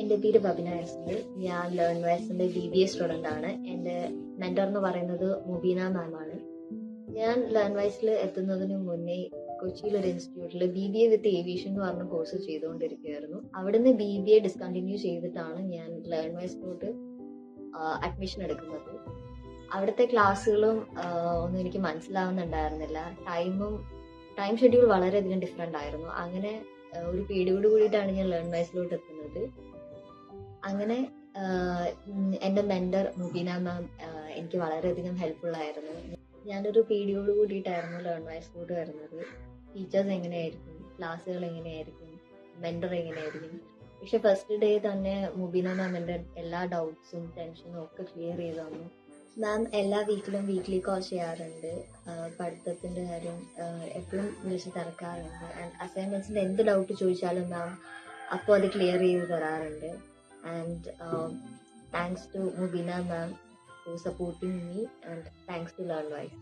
എന്റെ പേര് ബബിന ഞാൻ ലേൺ വൈസിന്റെ ബി ബി എ സ്റ്റുഡന്റ് ആണ്. എന്റെ മെന്റർ എന്ന് പറയുന്നത് മുബീന മാം ആണ് ഞാൻ ലേൺ വയസ്സിൽ എത്തുന്നതിന് മുന്നേ കൊച്ചിയിൽ ഒരു ഇൻസ്റ്റിറ്റ്യൂട്ടിൽ B B A with aviation എന്ന് പറഞ്ഞ കോഴ്സ് ചെയ്തുകൊണ്ടിരിക്കുകയായിരുന്നു. അവിടുന്ന് ബി ബി എ ഡിസ്കണ്ടിന്യൂ ചെയ്തിട്ടാണ് ഞാൻ ലേൺ വയസ്സിലോട്ട് അഡ്മിഷൻ എടുക്കുന്നത്. അവിടുത്തെ ക്ലാസ്സുകളും ഒന്നും എനിക്ക് മനസ്സിലാവുന്നുണ്ടായിരുന്നില്ല. ടൈമും ടൈം ഷെഡ്യൂൾ വളരെയധികം ഡിഫറെന്റ് ആയിരുന്നു. അങ്ങനെ ഒരു പേടിയോട് കൂടിയിട്ടാണ് ഞാൻ ലേൺ വയസ്സിലോട്ട് എത്തുന്നത്. അങ്ങനെ മെന്റർ എന്റെ മെന്റർ മുബീന മാം എനിക്ക് വളരെയധികം ഹെൽപ്ഫുൾ ആയിരുന്നു. ഞാനൊരു പേടിയോട് കൂടിയിട്ടായിരുന്നു ലേൺ വൈസ് വൈസിലോട്ട് വരുന്നത്. ടീച്ചേഴ്സ് എങ്ങനെയായിരിക്കും? ക്ലാസ്സുകൾ എങ്ങനെയായിരിക്കും? മെന്റർ എങ്ങനെയായിരിക്കും? പക്ഷെ ഫസ്റ്റ് ഡേ തന്നെ മുബീന മാം എന്റെ എല്ലാ ഡൗട്ട്സും ടെൻഷനും ഒക്കെ ക്ലിയർ ചെയ്ത് തന്നു. മാം എല്ലാ വീക്കിലും വീക്ക്ലി കോൾ ചെയ്യാറുണ്ട്. പഠിത്തത്തിന്റെ കാര്യം എപ്പോഴും വിളിച്ച് തിരക്കാറുണ്ട്. ആൻഡ് അസൈൻമെന്റ്സിന്റെ എന്ത് ഡൗട്ട് ചോദിച്ചാലും മാം അപ്പോൾ അത് ക്ലിയർ ചെയ്ത് തരാറുണ്ട്. And um, thanks to Mubina ma'am for supporting me and thanks to LearnWise.